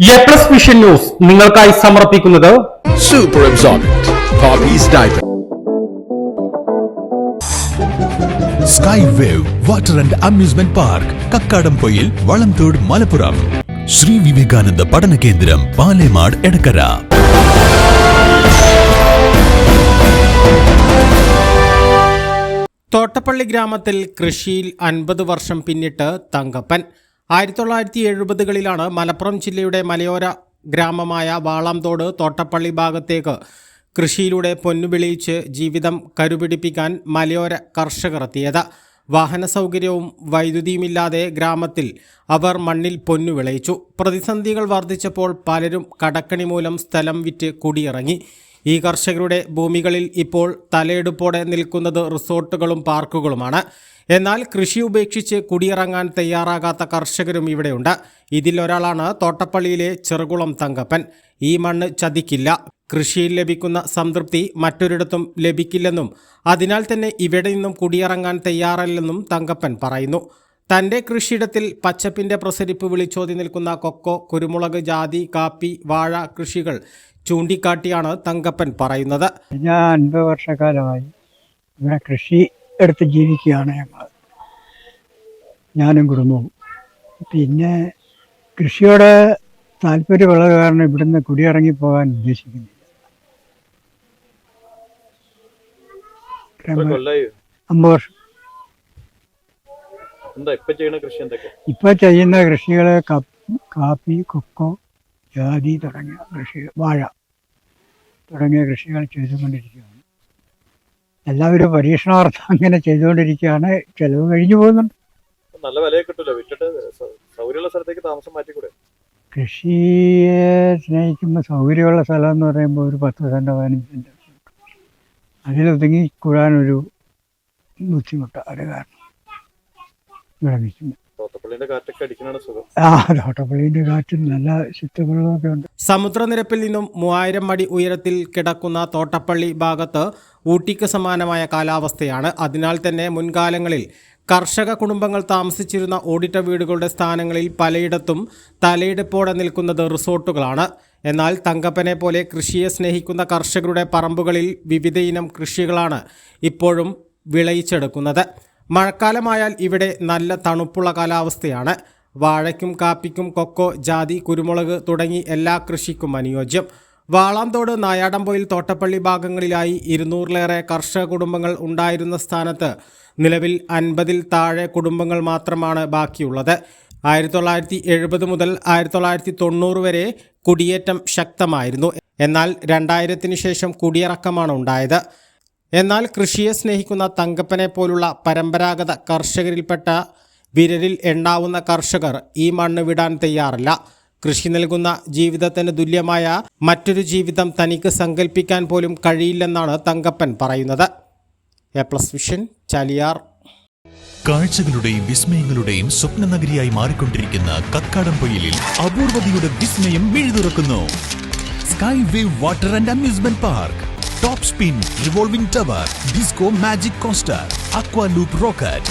A plus vision news നിങ്ങൾക്കായി സമർപ്പിക്കുന്നത് super absorbent. Sky wave water and amusement park Kakkadampoyil Valamthode Malappuram Shri Vivekananda പഠന കേന്ദ്രം പാലേമാട് എടക്കര തോട്ടപ്പള്ളി ഗ്രാമത്തിൽ കൃഷിയിൽ അൻപത് വർഷം പിന്നിട്ട് തങ്കപ്പൻ. ആയിരത്തി തൊള്ളായിരത്തി എഴുപതുകളിലാണ് മലപ്പുറം ജില്ലയുടെ മലയോര ഗ്രാമമായ വാളാംതോട് തോട്ടപ്പള്ളി ഭാഗത്തേക്ക് കൃഷിയിലൂടെ പൊന്നുവിളിയിച്ച് ജീവിതം കരുപിടിപ്പിക്കാൻ മലയോര കർഷകർ എത്തിയത്. വാഹന സൗകര്യവും വൈദ്യുതിയുമില്ലാതെ ഗ്രാമത്തിൽ അവർ മണ്ണിൽ പൊന്നു വിളയിച്ചു. പ്രതിസന്ധികൾ വർദ്ധിച്ചപ്പോൾ പലരും കടക്കണി മൂലം സ്ഥലം വിറ്റ് കുടിയിറങ്ങി. ഈ കർഷകരുടെ ഭൂമികളിൽ ഇപ്പോൾ തലയെടുപ്പോടെ നിൽക്കുന്നത് റിസോർട്ടുകളും പാർക്കുകളുമാണ്. എന്നാൽ കൃഷി ഉപേക്ഷിച്ച് കുടിയിറങ്ങാൻ തയ്യാറാകാത്ത കർഷകരും ഇവിടെയുണ്ട്. ഇതിലൊരാളാണ് തോട്ടപ്പള്ളിയിലെ ചെറുകുളം തങ്കപ്പൻ. ഈ മണ്ണ് ചതിക്കില്ല. കൃഷിയിൽ ലഭിക്കുന്ന സംതൃപ്തി മറ്റൊരിടത്തും ലഭിക്കില്ലെന്നും അതിനാൽ തന്നെ ഇവിടെ നിന്നും കുടിയിറങ്ങാൻ തയ്യാറല്ലെന്നും തങ്കപ്പൻ പറയുന്നു. തന്റെ കൃഷിയിടത്തിൽ പച്ചപ്പിന്റെ പ്രസരിപ്പ് വിളിച്ചോതി നിൽക്കുന്ന കൊക്കോ കുരുമുളക് ജാതി കാപ്പി വാഴ കൃഷികൾ ചൂണ്ടിക്കാട്ടിയാണ് തങ്കപ്പൻ പറയുന്നത്. ഞാൻ അൻപത് വർഷക്കാലമായി ഇവിടെ കൃഷി എടുത്ത് ജീവിക്കുകയാണ് ഞങ്ങൾ. ഞാനും കുടുംബവും. പിന്നെ കൃഷിയോട് താല്പര്യമുള്ളത് കാരണം ഇവിടുന്ന് കുടിയിറങ്ങി പോകാൻ ഉദ്ദേശിക്കുന്നില്ല. അമ്പത് വർഷം. എന്താ ഇപ്പൊ ചെയ്യുന്ന കൃഷികൾ കാപ്പി കൊക്കോ ജാതി തുടങ്ങിയ കൃഷി വാഴ തുടങ്ങിയ കൃഷികൾ ചെയ്തുകൊണ്ടിരിക്കുകയാണ്. എല്ലാവരും പരീക്ഷണാർത്ഥം അങ്ങനെ ചെയ്തുകൊണ്ടിരിക്കുകയാണ്. ചെലവ് കഴിഞ്ഞു പോകുന്നുണ്ട്. നല്ല വിലയൊക്കെ കിട്ടൂല? വിറ്റിട്ട് സൗകര്യമുള്ള സ്ഥലത്തേക്ക് താമസം മാറ്റിക്കൂടെ കൃഷിയെ സ്നേഹിക്കുമ്പോൾ സൗകര്യമുള്ള സ്ഥലം എന്ന് പറയുമ്പോൾ ഒരു പത്ത് സെന്റോ പതിനഞ്ച് സെന്റോ അതിലൊതുങ്ങി കൂടാനൊരു ബുദ്ധിമുട്ട് അത് കാരണം. ഇവിടെ ആ കാറ്റും നല്ല ശുദ്ധവെള്ളമൊക്കെ ഉണ്ട്. സമുദ്രനിരപ്പിൽ നിന്നും മൂവായിരം അടി ഉയരത്തിൽ കിടക്കുന്ന തോട്ടപ്പള്ളി ഭാഗത്ത് ഊട്ടിക്ക് സമാനമായ കാലാവസ്ഥയാണ്. അതിനാൽ തന്നെ മുൻകാലങ്ങളിൽ കർഷക കുടുംബങ്ങൾ താമസിച്ചിരുന്ന ഓടിട്ട വീടുകളുടെ സ്ഥാനങ്ങളിൽ പലയിടത്തും തലയെടുപ്പോടെ നിൽക്കുന്നത് റിസോർട്ടുകളാണ്. എന്നാൽ തങ്കപ്പനെ പോലെ കൃഷിയെ സ്നേഹിക്കുന്ന കർഷകരുടെ പറമ്പുകളിൽ വിവിധയിനം കൃഷികളാണ് ഇപ്പോഴും വിളയിച്ചെടുക്കുന്നത്. മഴക്കാലമായാൽ ഇവിടെ നല്ല തണുപ്പുള്ള കാലാവസ്ഥയാണ്. വാഴയ്ക്കും കാപ്പിക്കും കൊക്കോ ജാതി കുരുമുളക് തുടങ്ങി എല്ലാ കൃഷിക്കും അനുയോജ്യം. വാളാന്തോട് നായാടംപൊയിൽ തോട്ടപ്പള്ളി ഭാഗങ്ങളിലായി ഇരുന്നൂറിലേറെ കർഷക കുടുംബങ്ങൾ ഉണ്ടായിരുന്ന സ്ഥാനത്ത് നിലവിൽ അൻപതിൽ താഴെ കുടുംബങ്ങൾ മാത്രമാണ് ബാക്കിയുള്ളത്. ആയിരത്തി തൊള്ളായിരത്തി എഴുപത് മുതൽ ആയിരത്തി തൊള്ളായിരത്തി തൊണ്ണൂറ് വരെ കുടിയേറ്റം ശക്തമായിരുന്നു. എന്നാൽ രണ്ടായിരത്തിന് ശേഷം കുടിയിറക്കമാണ് ഉണ്ടായത്. എന്നാൽ കൃഷിയെ സ്നേഹിക്കുന്ന തങ്കപ്പനെ പോലുള്ള പരമ്പരാഗത കർഷകരിൽപ്പെട്ട വിരലിൽ എണ്ണാവുന്ന കർഷകർ ഈ മണ്ണ് വിടാൻ തയ്യാറല്ല. കൃഷി നൽകുന്ന ജീവിതത്തിന് തുല്യമായ മറ്റൊരു ജീവിതം തനിക്ക് സങ്കല്പിക്കാൻ പോലും കഴിയില്ലെന്നാണ് തങ്കപ്പൻ പറയുന്നത്. A plus vision Chaliyar. കാഴ്ചകളുടെയും വിസ്മയങ്ങളുടെയും സ്വപ്ന നഗരിയായി മാറിക്കൊണ്ടിരിക്കുന്ന കക്കാടംപൊയിലിൽ അപൂർവതയുടെ വിസ്മയം മിഴുതുറക്കുന്നു. Sky wave water and amusement park top spin revolving tower disco magic coaster aqua loop rocket